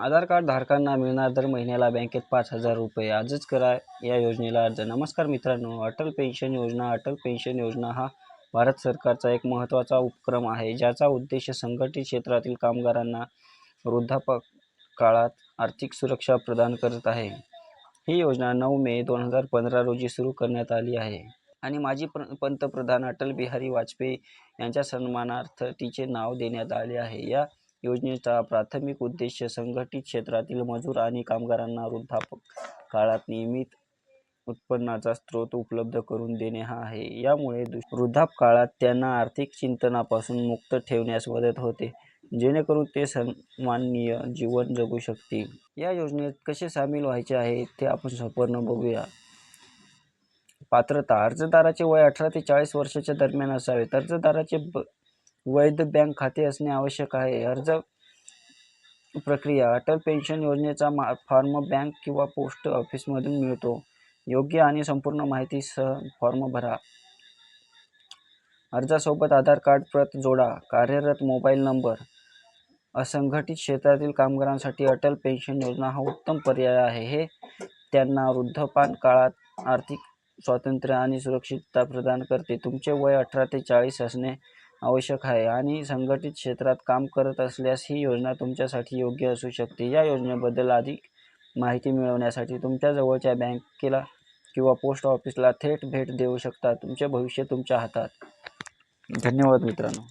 आधार card धारकांना मिळणार दर महिन्याला बँकेत पाच हजार रुपये. आजच करा या योजनेला अर्ज. नमस्कार मित्रांनो अटल पेन्शन योजना अटल पेन्शन योजना हा भारत सरकारचा एक महत्त्वाचा उपक्रम आहे ज्याचा उद्देश संघटित क्षेत्रातील कामगारांना वृद्धाप काळात आर्थिक सुरक्षा प्रदान करत आहे. ही योजना नऊ मे दोन हजार पंधरा रोजी सुरू करण्यात आली आहे. आणि माजी पंतप्रधान अटल बिहारी वाजपेयी यांच्या सन्मानार्थ तिचे नाव देण्यात आले आहे. या योजनेचा प्राथमिक उद्देश संघटित क्षेत्रातील मजूर आणि कामगारांना वृद्धापक काळात नियमित उत्पन्नाचा स्रोत उपलब्ध करून देणे हा आहे. यामुळे दु वृद्धापकाळात त्यांना आर्थिक चिंतनापासून मुक्त ठेवण्यास मदत होते जेणेकरून ते सन्माननीय जीवन जगू शकतील. या योजनेत कसे सामील व्हायचे आहे ते आपण संपूर्ण बघूया. पात्रता अर्जदाराचे वय अठरा ते चाळीस वर्षाच्या दरम्यान असावे. अर्जदाराचे ब वैध बँक खाते असणे आवश्यक आहे. अर्ज प्रक्रिया. अटल पेन्शन योजनेचा मा फॉर्म बँक किंवा पोस्ट ऑफिसमधून मिळतो. योग्य आणि संपूर्ण माहितीसह फॉर्म भरा. अर्जासोबत आधार कार्ड प्रत जोडा. कार्यरत मोबाईल नंबर. असंघटित क्षेत्रातील कामगारांसाठी अटल पेन्शन योजना हा उत्तम पर्याय आहे. हे त्यांना वृद्धपान काळात आर्थिक स्वातंत्र्य आणि सुरक्षितता प्रदान करते. तुमचे वय अठरा ते चाळीस असणे आवश्यक आहे आणि संघटित क्षेत्रात काम करत असल्यास ही योजना तुमच्यासाठी योग्य असू शकते. या योजनेबद्दल अधिक माहिती मिळवण्यासाठी तुमच्या जवळच्या बँकेला किंवा पोस्ट ऑफिसला थेट भेट देऊ शकता. तुमचे भविष्य तुमच्या हातात. धन्यवाद मित्रांनो.